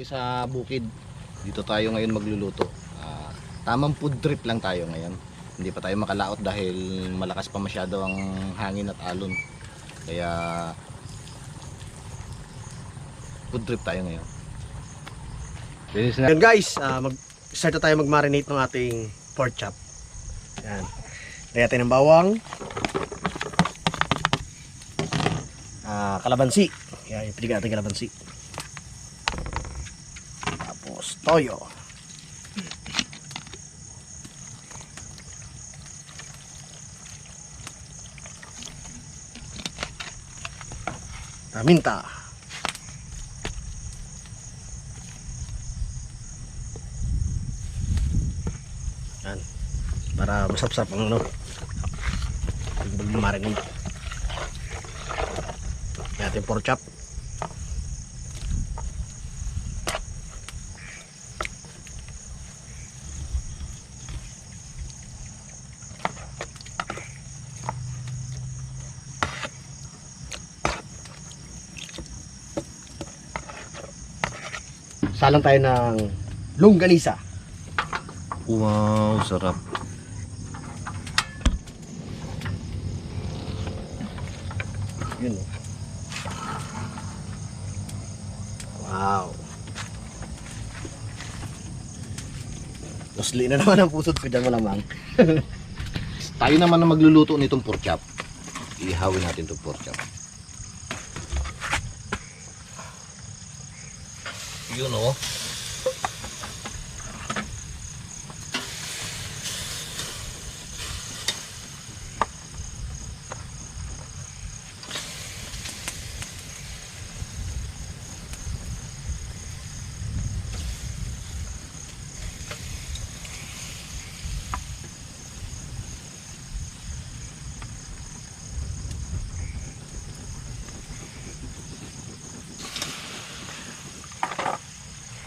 ulit sa bukid. Dito tayo ngayon magluluto. Ah, tamang food trip lang tayo ngayon. Hindi pa tayo makalaot dahil malakas pa masyado ang hangin at alon. Kaya food trip tayo ngayon. Yan guys, ah, mag start na tayo mag-marinate ng ating pork chop. Yan. Lagyan natin ng bawang. Ah, kalabansi. Yan, yung piniga natin kalabansi. Toyo. Paminta. Yan. Para masapsap ang ano. Pag marinate. Yan ating pork chop. Salang tayo ng longganisa. Wow, sarap. Yun oh. Wow. Lusli na naman ang pusod ko dyan malamang. Tayo naman na magluluto nitong pork chop. Ihawin natin itong pork chop. Yun oh.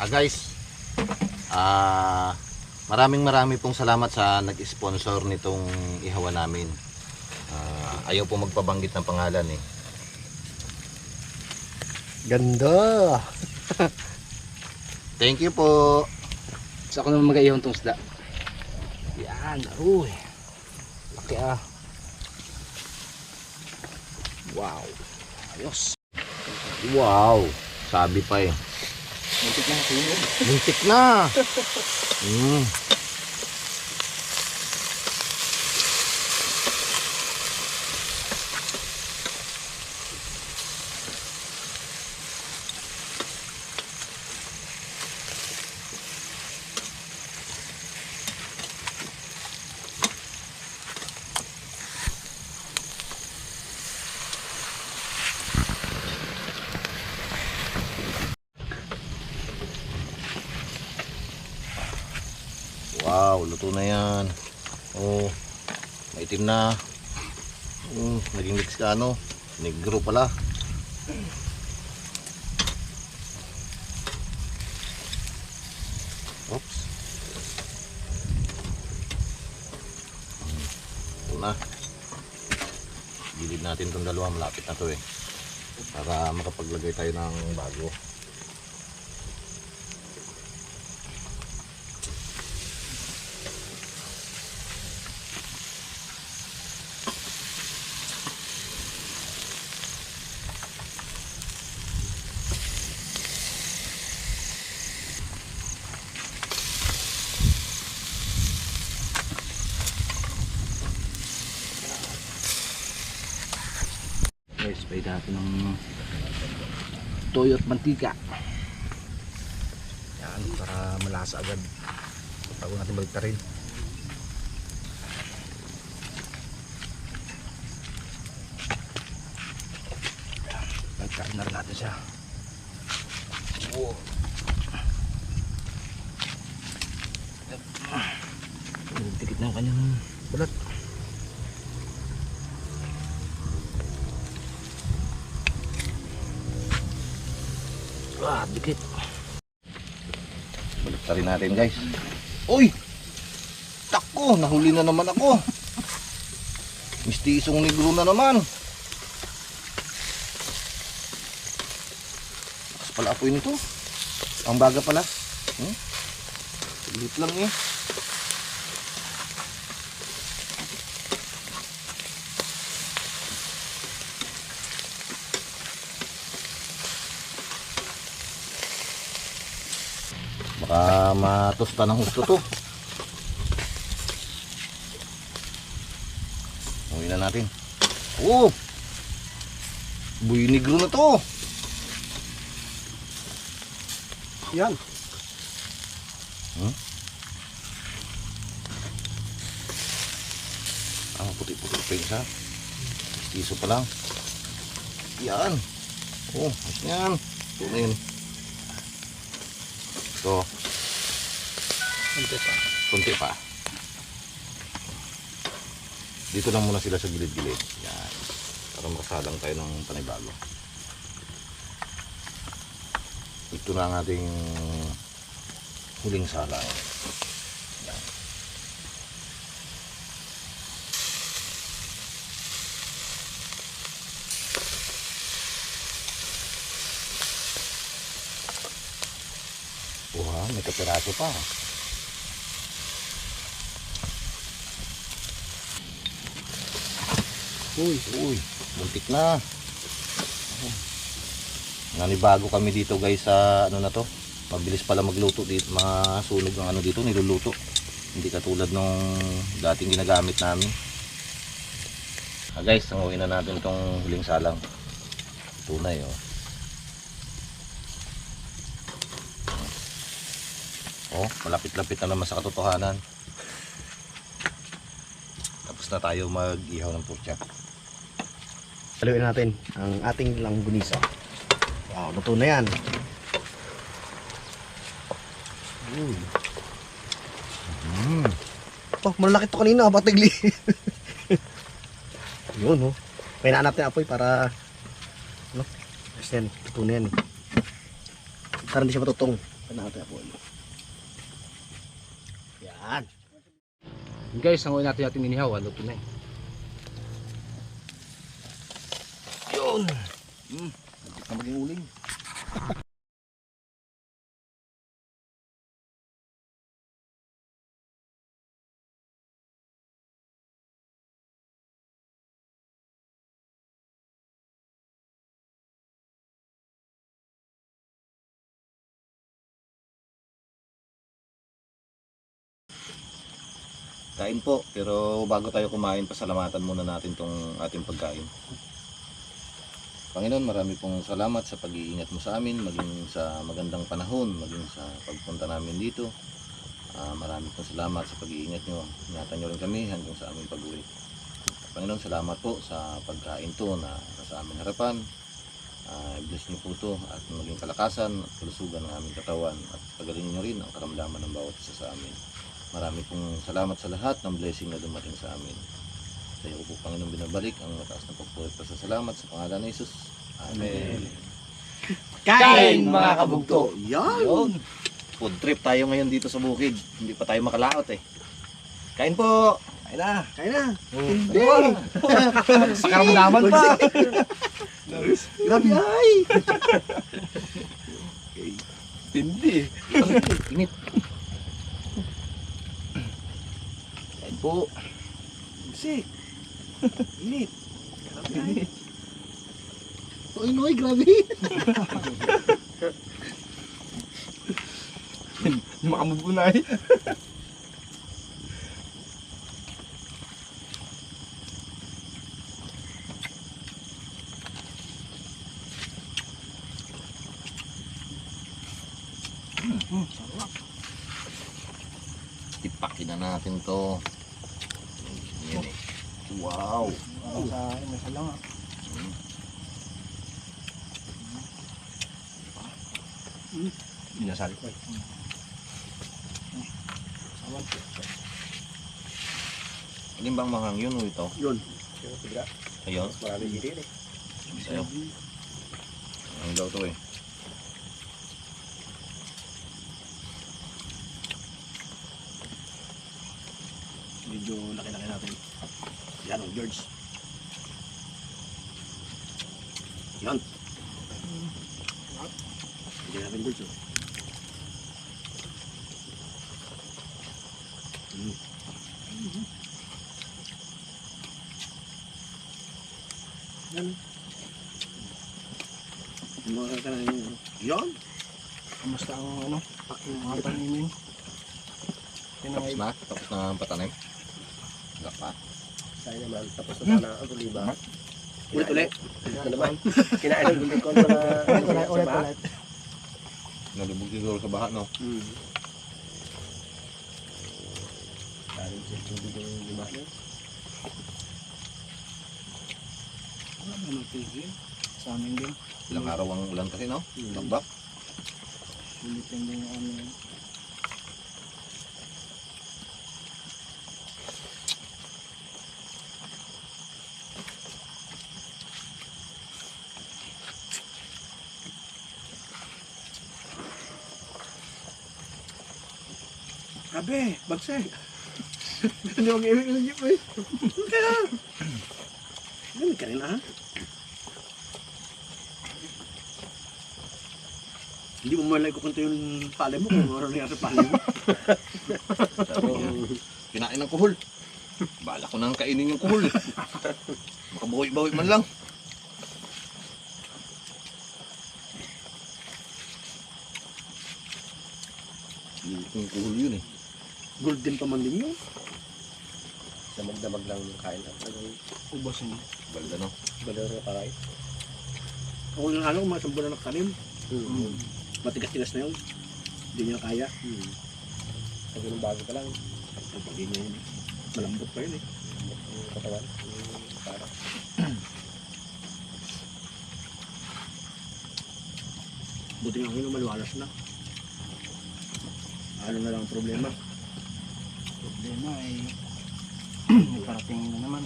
Ah guys, ah maraming marami pong salamat sa nag-sponsor nitong ihawa namin. Ah, ayaw po magpabanggit ng pangalan eh. Ganda. Thank you po. Sa ako naman mag-aihon tong isda. Yan, uy. Laki ah. Wow. Ayos. Wow, sabi pa eh. Muntik na. Muntik na. Mm. Wow, luto na yan. Oh, maitim na. Mm, naging mix ka ano? Negro pala. Oops. Mm, Ito na. Gilid natin itong dalawa. Malapit na to eh. Para makapaglagay tayo ng bago. Guys, pwede natin ng toyo at mantika. Yan, para malasa agad. Bago natin balik rin. Pagkain na rin natin siya. Oh. Tikit na ang kanyang balat. Rin natin guys. Uy! Tako! Nahuli na naman ako. Mistisong negro na naman. Lakas pala apoy nito. Ang baga pala. Hmm? Lit lang eh. Baka matusta ng gusto to. Uwi na natin. Oh! Buy negro na to. Yan. Ah, puti-puti pa yung isa. Iso pa lang. Yan. Oh, yan. Ito na Ito. Kunti pa. Kunti pa. Dito lang muna sila sa gilid-gilid. Yan. Para makasalang tayo ng panibago. Ito na ang ating huling salang. Yan. Wow, may kapiraso pa. Uy, uy, muntik na. Nanibago kami dito guys sa ano na to. Mabilis pala magluto dito, masunog ang ano dito, niluluto. Hindi katulad nung dating ginagamit namin. Ah, guys, sanguhin na natin tong huling salang. Tunay oh. Oh, malapit-lapit na naman sa katotohanan. Tapos na tayo mag-ihaw ng pork chop. Haluin natin ang ating langgunisa. Wow, luto na yan. Uy. Mm. Oh, malalaki to kanina, batigli. Yun, oh. Painaan natin apoy para ano? Kasi yan, luto na yan. eh. Para hindi siya matutong. Painaan natin apoy. Yan. Guys, ang natin natin inihaw, ah, luto na eh. Yun! Mm. Hindi ka maging uling. Kain po, pero bago tayo kumain, pasalamatan muna natin tong ating pagkain. Panginoon, marami pong salamat sa pag-iingat mo sa amin, maging sa magandang panahon, maging sa pagpunta namin dito. Ah, marami pong salamat sa pag-iingat nyo. Ingatan nyo rin kami hanggang sa aming pag-uwi. Panginoon, salamat po sa pagkain to na nasa aming harapan. Ah, i-bless niyo po to at maging kalakasan at kalusugan ng aming katawan at pagalingin nyo rin ang karamdaman ng bawat isa sa amin. Marami pong salamat sa lahat ng blessing na dumating sa amin. Sa iyo po, Panginoon, binabalik ang mataas na pagpulit sa salamat sa pangalan ni Jesus. Amen. Kain, mga kabugto! Yan! Yun. Food trip tayo ngayon dito sa bukid. Hindi pa tayo makalaot eh. Kain po! Kain na! Kain na! Hindi! Pakaramdaman pa! Grabe ay! Hindi. Init. Kain po. Sik! Init! Ay! Oy, noy, grabe! Makamove ko na eh. Tipakin na natin to. Yan eh. Wow! Sa may salang ah. Binasali ko eh. Alin bang mahang yun o ito? Yun. Ayun. Marami dito eh. Sa'yo. Ang daw to eh. aking bulso. Mm. Yan. Mga ka na yun. Yan? Kamusta ang ano? Paking mga panimin. Tapos na? Tapos na ang patanim? Wala pa. Tayo naman. Tapos na sana ang tuliba. Ulit ulit. Ano naman? Kinain ng gulit ko na... Ulit ulit. Ulit ulit. Nalubog siguro sa baha, no? Hmm. Dahil sa tubig yung lima niya. Wala naman tigil. Sa amin din. Ilang araw ang ulan kasi, no? Lambak. Depende yung ano yun. Abe, bagsay. Hindi mo gawin yung jeep eh. Ganun ka rin ah. Hindi mo malay kukunta yung pala mo kung ano nangyari sa pala mo. Kinain ng kuhol. Bala ko nang kainin yung kuhol. Makabawi-bawi man lang. Yung kuhol yun eh. Golden pa man din yun. Damag-damag lang yung kain. Ang Ubos mo. Balda, no? balero na karay. Ako yung ano, mga sambo na nakalim. Hmm. Matigas-tigas na yun. Hindi niya kaya. Hmm. Sabi ng bago pa lang. Pag yun yun. Malambot pa yun eh. Yung katawan. Yung para. Buti nga yun, maliwalas na. Ano na lang ang problema. Problema ay parating na naman.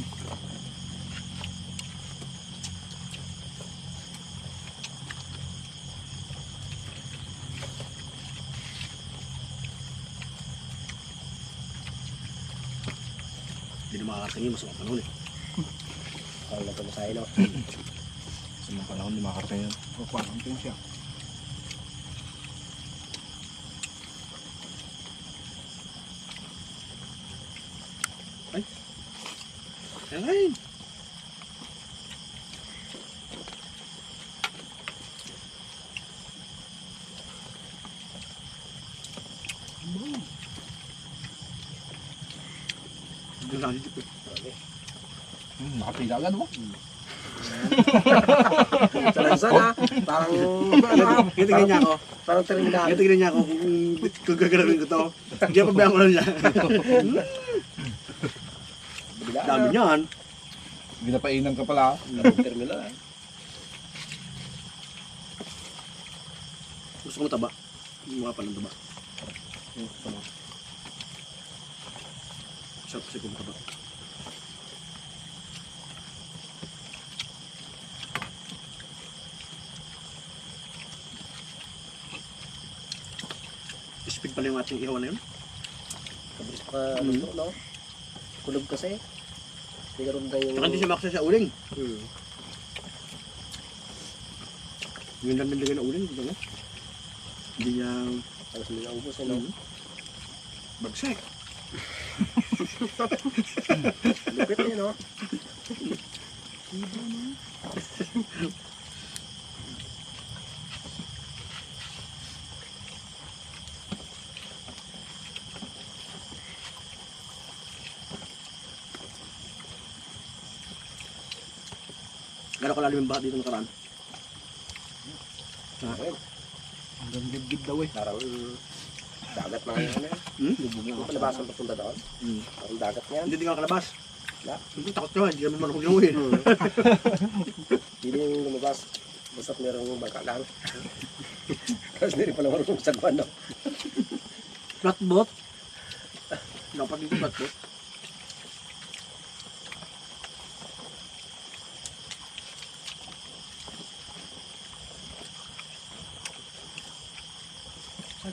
Hindi na makakarating yun, masama panahon eh. Kung nagkamasahe no. Sa mga panahon di makakarating yan. O quarantine siya. Ay! Doon lang dito. Hmm, nakapila agad mo. Salansan ha. Parang? Ganito ganyan niya ako. Parang terminal. Ganyan niya ako kung, gagalawin ko to. Hindi ako pabayaan ko lang niya. Dami niyan. Ginapainan ka pala. Terminal ha. Gusto ko taba. Mukha pa ng taba. Mo. Sarap kasi kung taba. Speed pala yung ating ihawan na yun. Kabilis pa Hmm. luto no. Kulog kasi. Ka rin yung... Saka hindi siya makasa sa uling. Hmm. Yung lang nilagay na uling. Dito no? Hindi niya Tapos na ubos eh no. Hmm. bagsak. Lupit eh no. Gano'n kalalim yung bahat dito nakaraan. Ayun. Hanggang gib-gib daw eh. Parang dagat na yun. ano eh. Hmm? Lubog na Hindi ako. pa labasan papunta doon. Hmm. Parang dagat na yan. Hindi din ka kalabas. Hindi takot ka. Hindi naman marunong gawin. Hmm. Hindi yung lumabas. Basta merong bangka lang. Tapos hindi pala marunong sagwan no. Flatboat. Dapat dito flatboat.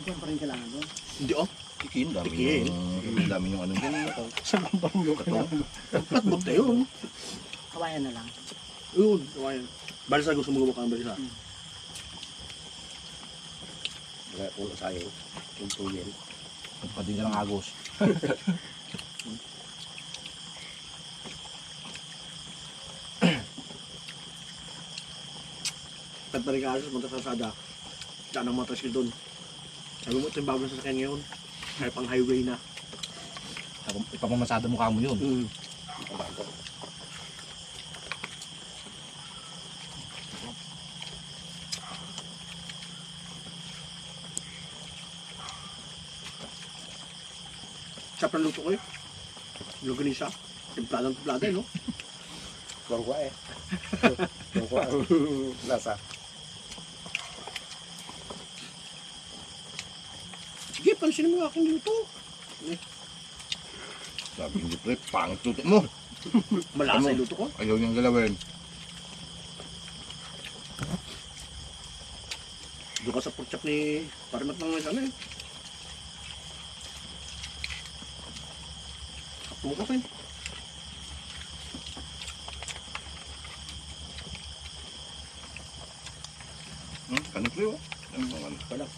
Saan pa rin kailangan doon? Hindi oh. Ikin, dami Ikin. yung, dami yung ano dyan. Sa bangyo kailangan. Flatboat na yun. Kawayan na lang. Yun. Kawayan. Balsa gusto mo gumawa ka ng balsa. Kaya puno sayang. Yung tuyen. Pagpading ka ng agos. Akyat pa rin ka alas, punta sa Sada. Saan ang motorcycle doon. Sabi mo, ito yung bagong sasakyan ngayon. Kaya pang highway na. Ipapamasada mukha mo yun. Mm. Sa luto ko eh. Luganisa. Templadang templada eh, no? Kuwang-kuwa eh. Ang lasa. Sige, pansinin mo yung aking luto. Sabi hindi pre, pangit tuto mo. Malasa yung luto ko. Ayaw niyang galawin. Doon ka sa pork chop ni Parimat ng ano eh. Kapo ka pa eh. Hmm? Ano pre oh? Ano bang ano? Wala.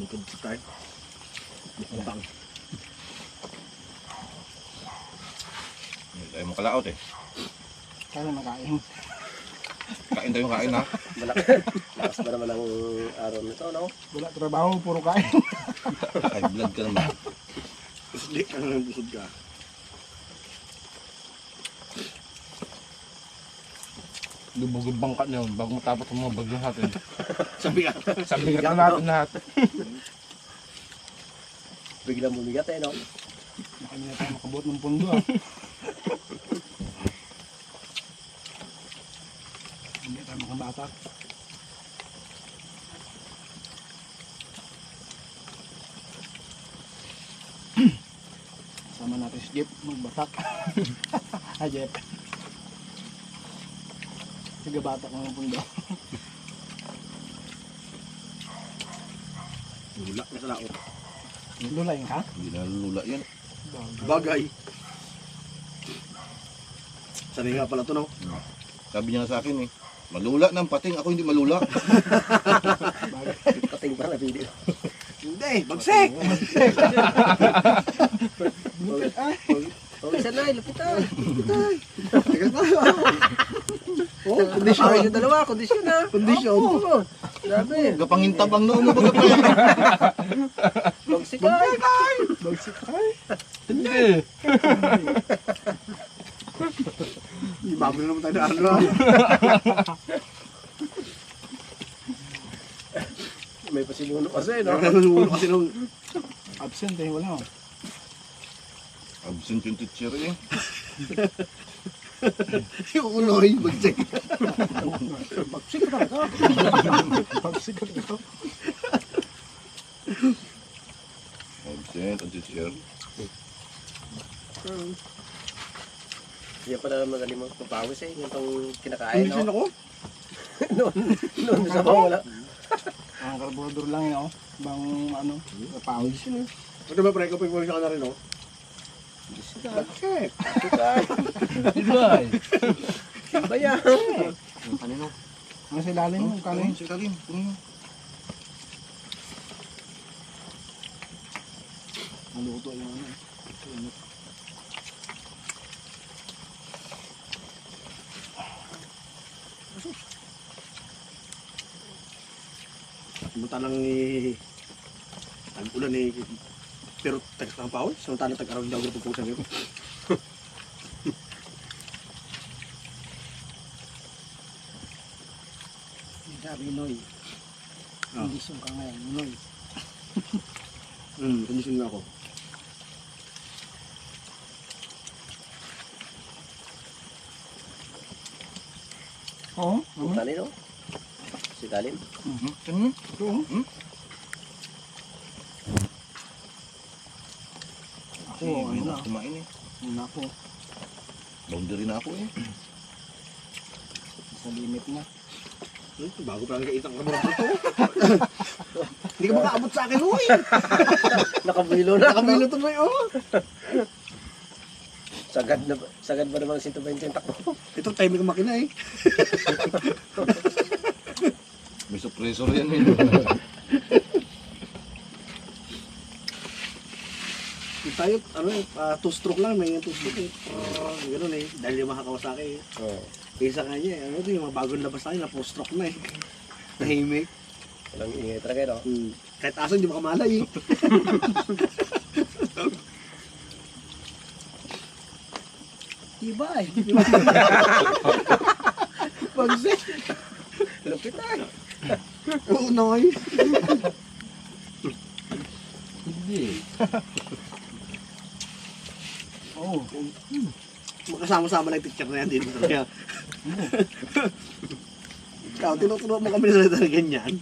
Tamang ko sa tayo. Mukbang. Hindi tayo makalaot eh. Kaya makain. Kain tayo kain ha. Lakas ba naman ang araw nito, no? Wala trabaho, puro kain. High blood ka naman. Busli ka na ng busod ka. Lubog yung bangka na yun bago matapos ang mga bagyo natin. Sabi ka. Sabi nga natin lahat. Biglang bumigat eh, no? Baka na tayo makabuot ng pundo ah. Hindi tayo makabata. Sama natin si Jeep magbatak. Hi Jeep. Sige bata ka ng pundo. Lula na sa laot. Lulayin ka? Hindi na lula yan. Bagay. Sanay nga pala to, no? Sabi niya sa akin eh. Malula ng pating, ako hindi malula. Pating pa na video. Hindi, bagsik! Oh, isa na, lupit ah. Oh, kondisyon. Ah, yung dalawa, kondisyon ah. Kondisyon. Oo. Grabe. Gapangintab ang noo mo baga pre. Magsikay. Bagsik ay. Hindi. Bago na naman tayo na ano. May pasinuno kasi, no? Nanunulo kasi nung Absent eh, wala. Absent yung teacher eh. yung uloy, bagsik. Bagsik ka talaga. Bagsik ka talaga. Absent ang teacher. Hindi pa na madali mo papawis eh. Yung itong kinakain, Kondisyon no? ako. Noon, noon sa bawang wala. Ang karburador lang yun, oh. Bang ano, pawis yun. Ito ba, pre, kapag pumasya ka na rin, no? Bagsik. Ibay. Ba yan? Yung kanino? Ang sa ilalim mo, Oh, kano kanin, sa ilalim. Puno Naluto yung ano. Pumunta lang ni... Tag-ulan ni... Pero text lang pa ako. Samantala tag-araw hindi ako napupusan yun. Sabi Noy. Ah. Kondisyon ka ngayon, Noy. Hmm, kondisyon na ako. Oo. Yung kanino? Si Talim? Hmm? Kanino? Ito, oh. Hmm? Ako, Eh, ano may na. na kumain eh. Muna ako. Boundary na ako eh. Sa limit na. Hmm, bago pa lang kaitang kamera to. Hindi ka makaabot sa akin, uy! Nakabilo na. Nakamilo to ba oh? Sagad na sagad ba naman si 120 yung takbo? Ito timing ng makina eh. May suppressor yan eh. Yung tayo, ano eh, uh, two stroke lang, may two stroke eh. Uh, ganun eh, dahil yung mga Kawasaki eh. Oo. Oh. Kaysa kanya eh, ano ito yung mga bagong labas tayo, na four stroke na eh. Tahimik. Walang ingay talaga eh, no? Mm. Kahit aso, hindi makamalay eh. Iba eh. Pagsit. Lupit ay. Oo noy. Hindi. Oo. Makasama-sama lang yung teacher na yan dito talaga. Ikaw, tinuturo mo kami na talaga ganyan.